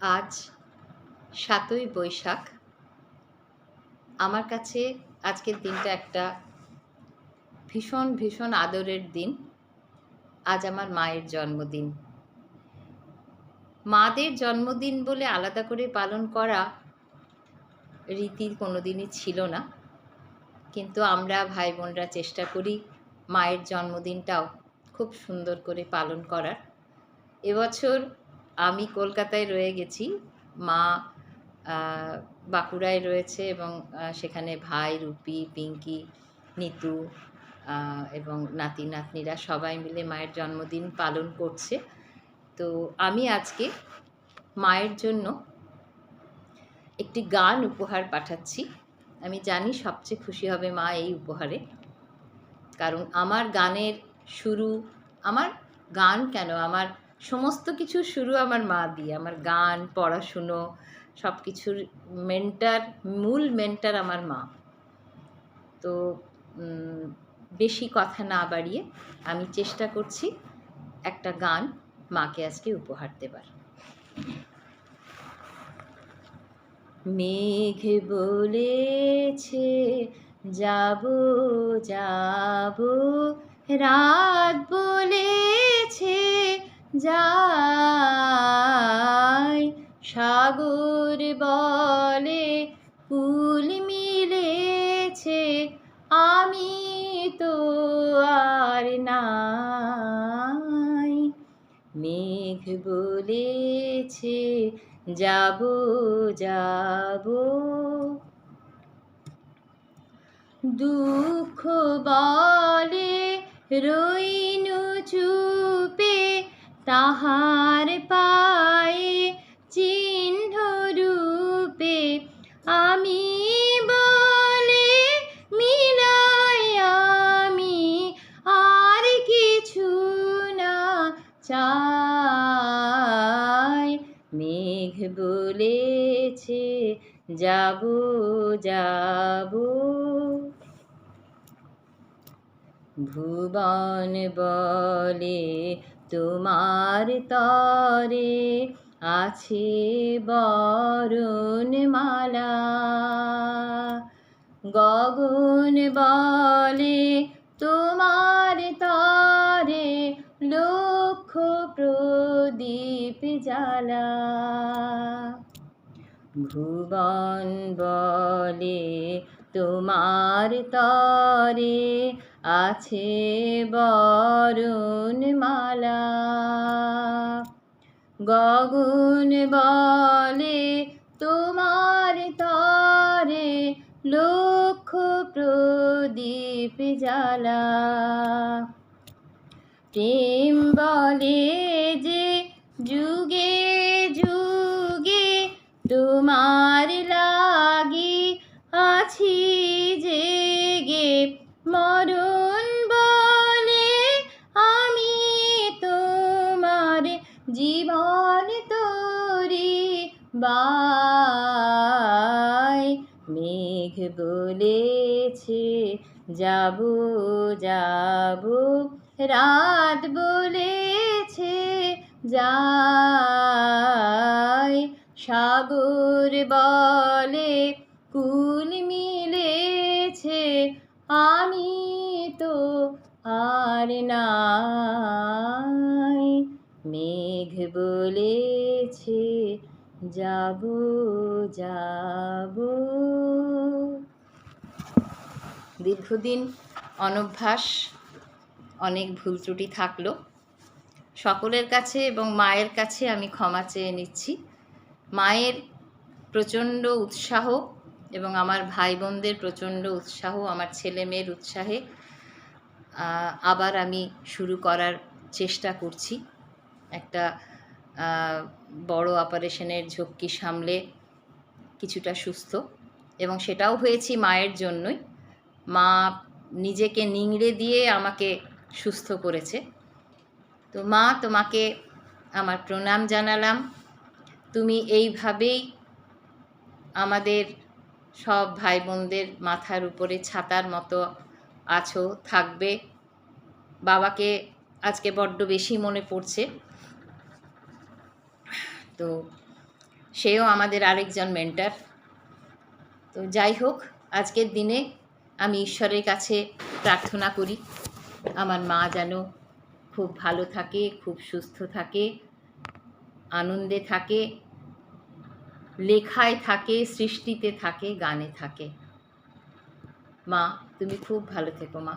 আজ সাতই বৈশাখ। আমার কাছে আজকের দিনটা একটা ভীষণ ভীষণ আদরের দিন। আজ আমার মায়ের জন্মদিন। মাদের জন্মদিন বলে আলাদা করে পালন করা রীতি কোনো দিনই ছিল না। কিন্তু আমরা ভাই বোনরা চেষ্টা করি মায়ের জন্মদিনটাও খুব সুন্দর করে পালন করার। এবছর আমি কলকাতায় রয়ে গেছি। মা বাঁকুড়ায় রয়েছে এবং সেখানে ভাই রুপি, পিঙ্কি, নিতু এবং নাতি, নাতনিরা সবাই মিলে মায়ের জন্মদিন পালন করছে। তো আমি আজকে মায়ের জন্য একটি গান উপহার পাঠাচ্ছি। আমি জানি সবচেয়ে খুশি হবে মা এই উপহারে। কারণ আমার গানের শুরু, আমার গান কেন? আমার সমস্ত কিছু শুরু আমার মা দিয়ে। আমার গান, পড়াশুনো সব কিছুর মেন্টার মূল মেন্টার আমার মা। তো বেশি কথা না বাড়িয়ে আমি চেষ্টা করছি একটা গান মাকে আজকে উপহার দেবার। মেঘ বলেছে, যাব যাব। রাত বলেছে যাই সাগর বলে কুল মিলেছে, আমি তো আর নাই। মেঘ বলেছে, যাব যাব। দুঃখ বলে রইনু চুপে তাহার পায়ে চিহ্ন রূপে আমি বলে মিলাই আমি আর কিছু না চাই। মেঘ বলেছে, যাব যাব। ভুবন বলে তোমার তরে আছে বরণ মালা। গগন বলে তোমার তরে লক্ষ প্রদীপ জ্বালা। ভুবন বলে তোমার তরে আছে বরুণ মালা। গগন বলে তোমার তরে লক্ষ প্রদীপ জ্বালা। প্রেম বলে জীবন তোরি বাই। মেঘ বলেছে, যাব যাব। রাত বলেছে, যাই। সাগর বলে, কুল মিলেছে, আমি তো আর নাই। মেঘ বলেছে, যাব যাব। দীর্ঘদিন অনভ্যাস, অনেক ভুল ত্রুটি থাকল। সকলের কাছে এবং মায়ের কাছে আমি ক্ষমা চেয়ে নিচ্ছি। মায়ের প্রচণ্ড উৎসাহ এবং আমার ভাই বোনদের প্রচণ্ড উৎসাহ, আমার ছেলে মেয়ের উৎসাহে আবার আমি শুরু করার চেষ্টা করছি। একটা বড় অপারেশনের ঝক্কি সামলে কিছুটা সুস্থ। এবং সেটাও হয়েছি মায়ের জন্যই। মা নিজেকে নিংড়ে দিয়ে আমাকে সুস্থ করেছে। তো মা, তোমাকে আমার প্রণাম জানালাম। তুমি এইভাবেই আমাদের সব ভাই বোনদের মাথার উপরে ছাতার মতো আছো, থাকবে। বাবাকে আজকে বড্ড বেশি মনে পড়ছে। তো সেও আমাদের আরেকজন মেন্টার তো যাই হোক, আজকের দিনে আমি ঈশ্বরের কাছে প্রার্থনা করি, আমার মা যেন খুব ভালো থাকে, খুব সুস্থ থাকে, আনন্দে থাকে, লেখায় থাকে, সৃষ্টিতে থাকে, গানে থাকে। মা, তুমি খুব ভালো থেকো মা।